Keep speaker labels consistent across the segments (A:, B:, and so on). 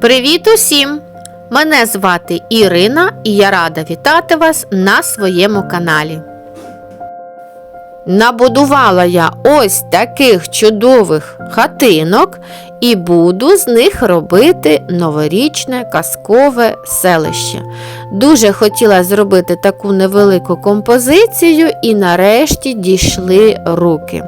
A: Привіт усім! Мене звати Ірина і я рада вітати вас на своєму каналі. Набудувала я ось таких чудових хатинок і буду з них робити новорічне казкове селище. Дуже хотіла зробити таку невелику композицію і нарешті дійшли руки.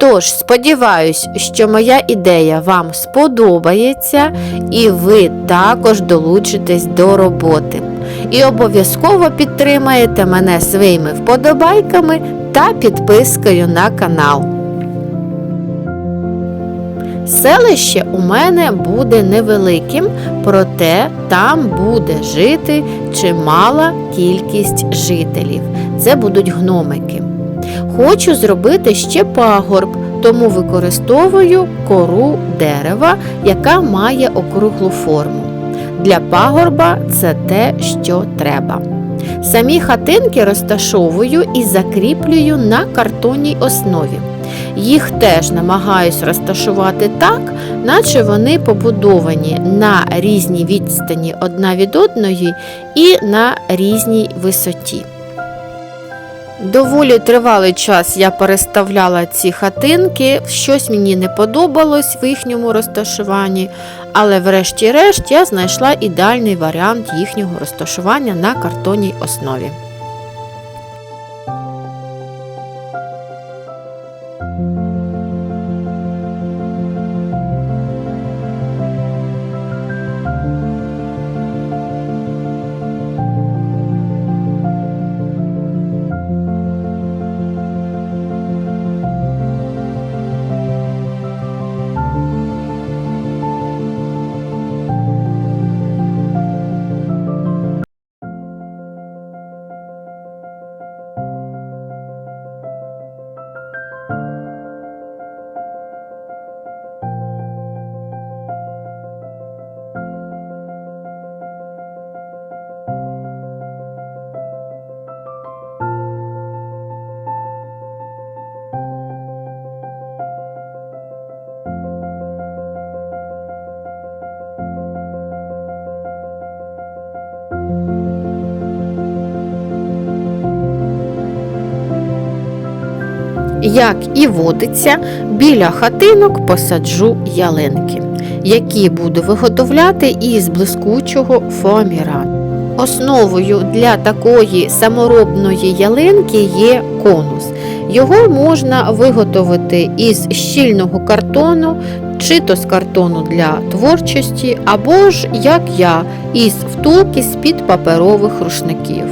A: Тож, сподіваюсь, що моя ідея вам сподобається і ви також долучитесь до роботи. І обов'язково підтримаєте мене своїми вподобайками та підпискою на канал. Селище у мене буде невеликим, проте там буде жити чимала кількість жителів. Це будуть гномики. Хочу зробити ще пагорб, тому використовую кору дерева, яка має округлу форму. Для пагорба це те, що треба. Самі хатинки розташовую і закріплюю на картонній основі. Їх теж намагаюсь розташувати так, наче вони побудовані на різній відстані одна від одної і на різній висоті. Доволі тривалий час я переставляла ці хатинки, щось мені не подобалось в їхньому розташуванні, але врешті-решт я знайшла ідеальний варіант їхнього розташування на картонній основі. Як і водиться, біля хатинок посаджу ялинки, які буду виготовляти із блискучого фоамірану. Основою для такої саморобної ялинки є конус. Його можна виготовити із щільного картону, чи то з картону для творчості, або ж, як я, із втулки з-під паперових рушників.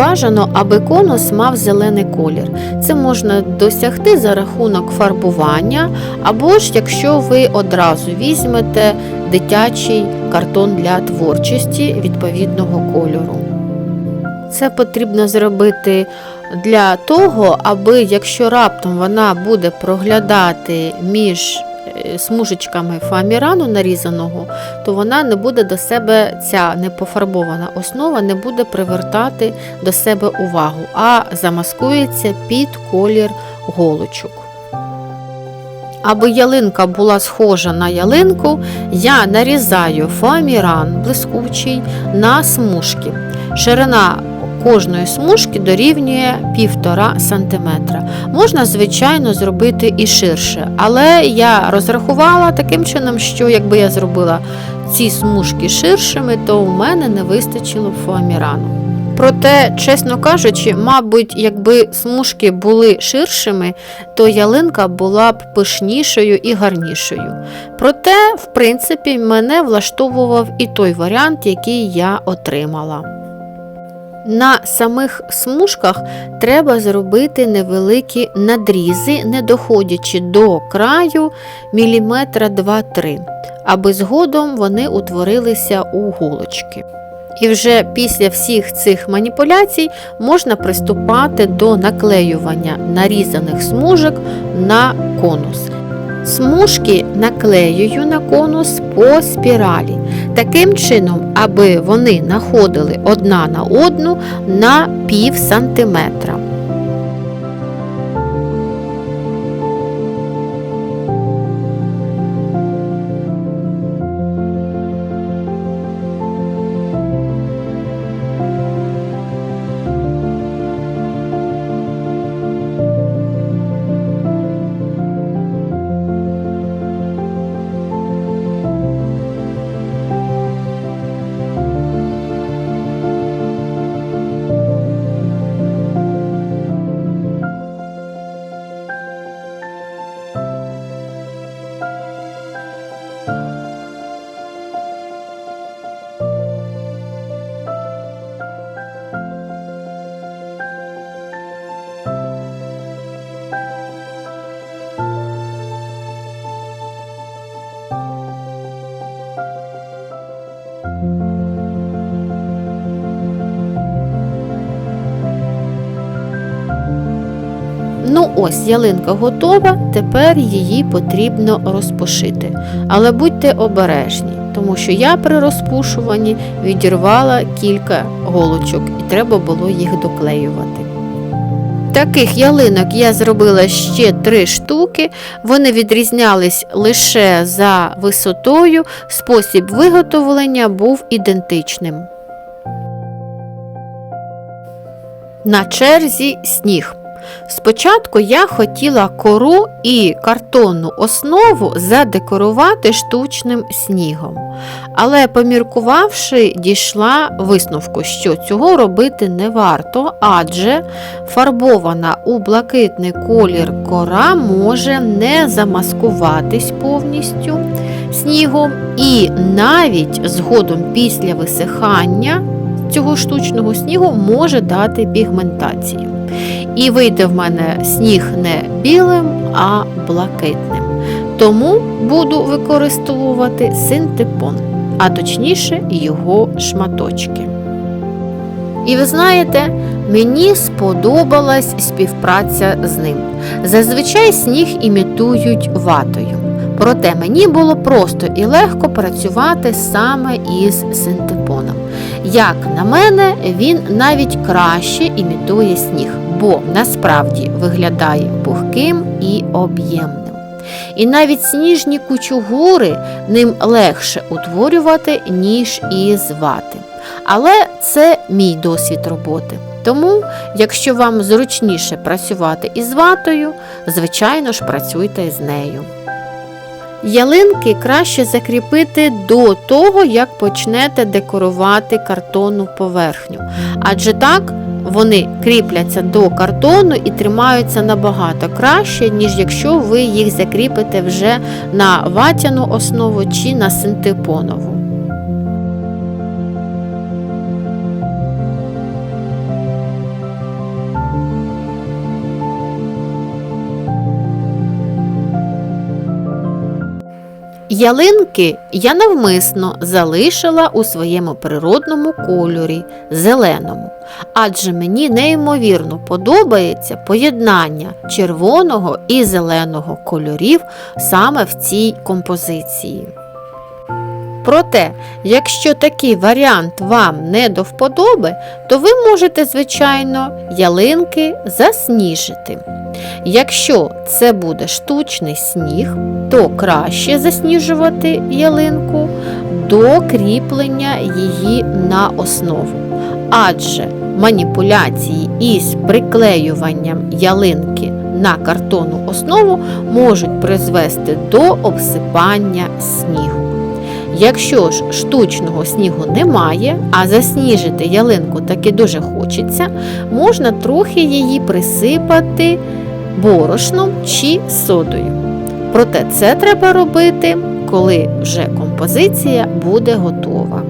A: Бажано, аби конус мав зелений колір. Це можна досягти за рахунок фарбування, або ж якщо ви одразу візьмете дитячий картон для творчості відповідного кольору. Це потрібно зробити для того, аби якщо раптом вона буде проглядати між смужечками фоамірану нарізаного, то вона не буде до себе, ця непофарбована основа не буде привертати до себе увагу, а замаскується під колір голочок. Аби ялинка була схожа на ялинку, я нарізаю фоаміран блискучий на смужки. Ширина кожної смужки дорівнює 1,5 см. Можна, звичайно, зробити і ширше, але я розрахувала таким чином, що якби я зробила ці смужки ширшими, то у мене не вистачило фоамірану. Проте, чесно кажучи, мабуть, якби смужки були ширшими, то ялинка була б пишнішою і гарнішою. Проте, в принципі, мене влаштовував і той варіант, який я отримала. На самих смужках треба зробити невеликі надрізи, не доходячи до краю міліметра 2-3, аби згодом вони утворилися у голочки. І вже після всіх цих маніпуляцій можна приступати до наклеювання нарізаних смужок на конус. Смужки наклеюю на конус по спіралі, таким чином, аби вони находили одна на одну на пів сантиметра. Ось ялинка готова, тепер її потрібно розпушити. Але будьте обережні, тому що я при розпушуванні відірвала кілька голочок і треба було їх доклеювати. Таких ялинок я зробила ще три штуки. Вони відрізнялись лише за висотою, спосіб виготовлення був ідентичним. На черзі сніг. Спочатку я хотіла кору і картонну основу задекорувати штучним снігом, але поміркувавши, дійшла висновку, що цього робити не варто, адже фарбована у блакитний колір кора може не замаскуватись повністю снігом, і навіть згодом після висихання цього штучного снігу може дати пігментацію. І вийде в мене сніг не білим, а блакитним. Тому буду використовувати синтепон, а точніше його шматочки. І ви знаєте, мені сподобалась співпраця з ним. Зазвичай сніг імітують ватою. Проте мені було просто і легко працювати саме із синтепоном. Як на мене, він навіть краще імітує сніг, бо насправді виглядає пухким і об'ємним. І навіть сніжні кучугури ним легше утворювати, ніж із вати. Але це мій досвід роботи. Тому, якщо вам зручніше працювати із ватою, звичайно ж працюйте з нею. Ялинки краще закріпити до того, як почнете декорувати картонну поверхню. Адже так вони кріпляться до картону і тримаються набагато краще, ніж якщо ви їх закріпите вже на ватяну основу чи на синтепонову. Ялинки я навмисно залишила у своєму природному кольорі зеленому, адже мені неймовірно подобається поєднання червоного і зеленого кольорів саме в цій композиції. Проте, якщо такий варіант вам не до вподоби, то ви можете, звичайно, ялинки засніжити. Якщо це буде штучний сніг, то краще засніжувати ялинку до кріплення її на основу. Адже маніпуляції із приклеюванням ялинки на картонну основу можуть призвести до обсипання снігу. Якщо ж штучного снігу немає, а засніжити ялинку таки дуже хочеться, можна трохи її присипати борошном чи содою. Проте це треба робити, коли вже композиція буде готова.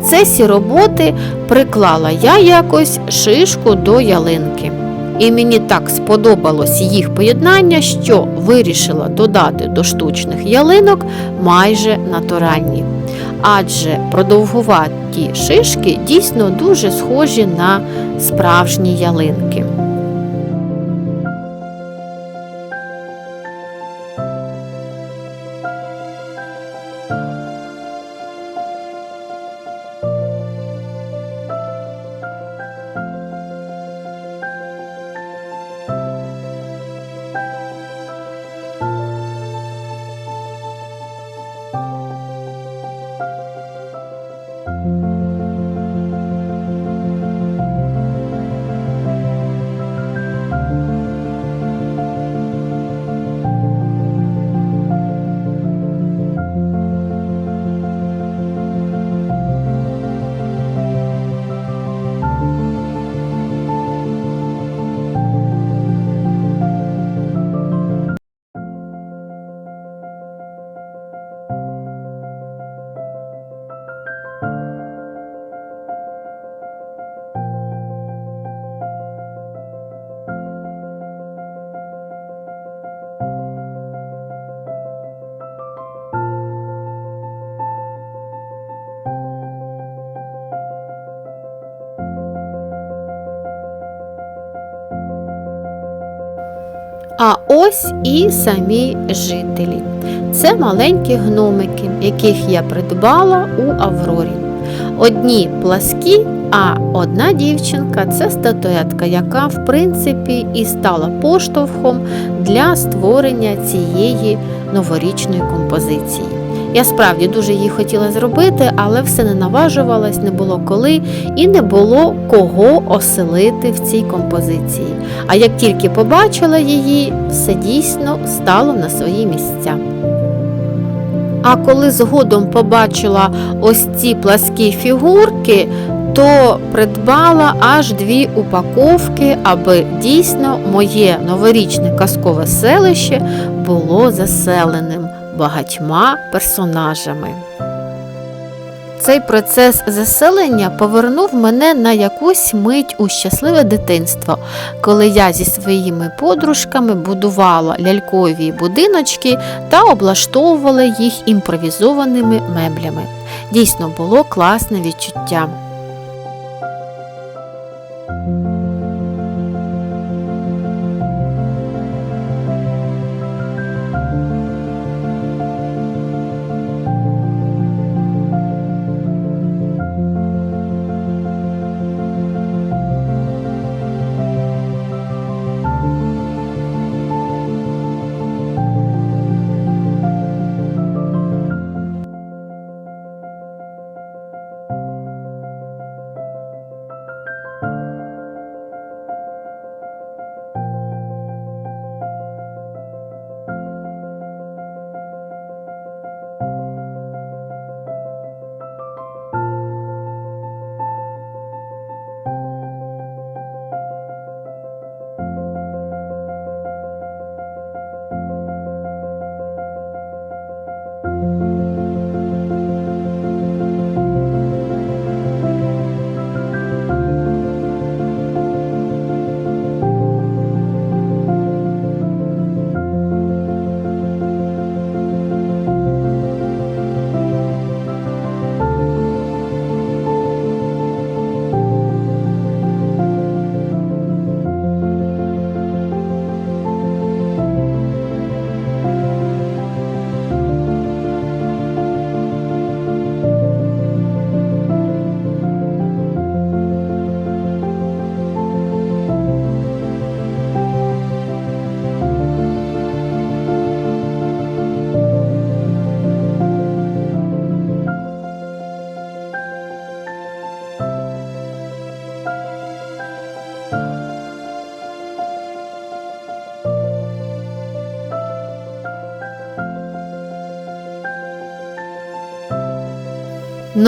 A: Процесі роботи приклала я якось шишку до ялинки. І мені так сподобалось їх поєднання, що вирішила додати до штучних ялинок майже натуральні. Адже продовгуваті шишки дійсно дуже схожі на справжні ялинки. А ось і самі жителі. Це маленькі гномики, яких я придбала у Аврорі. Одні пласкі, а одна дівчинка це статуетка, яка, в принципі, і стала поштовхом для створення цієї новорічної композиції. Я справді дуже її хотіла зробити, але все не наважувалась, не було коли і не було кого оселити в цій композиції. А як тільки побачила її, все дійсно стало на свої місця. А коли згодом побачила ось ці пласкі фігурки, то придбала аж дві упаковки, аби дійсно моє новорічне казкове селище було заселеним багатьма персонажами. Цей процес заселення повернув мене на якусь мить у щасливе дитинство, коли я зі своїми подружками будувала лялькові будиночки та облаштовувала їх імпровізованими меблями. Дійсно було класне відчуття.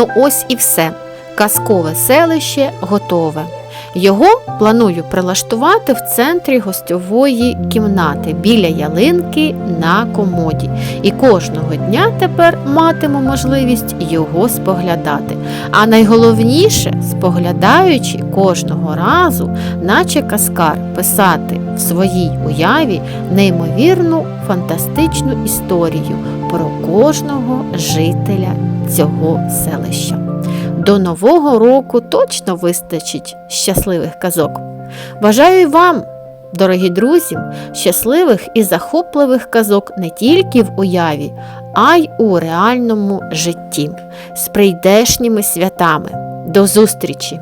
A: Ну ось і все. Казкове селище готове. Його планую прилаштувати в центрі гостьової кімнати біля ялинки на комоді. І кожного дня тепер матиму можливість його споглядати. А найголовніше, споглядаючи кожного разу, наче каскар, писати в своїй уяві неймовірну фантастичну історію про кожного жителя цього селища. До Нового року точно вистачить щасливих казок. Бажаю й вам, дорогі друзі, щасливих і захопливих казок не тільки в уяві, а й у реальному житті з прийдешніми святами. До зустрічі!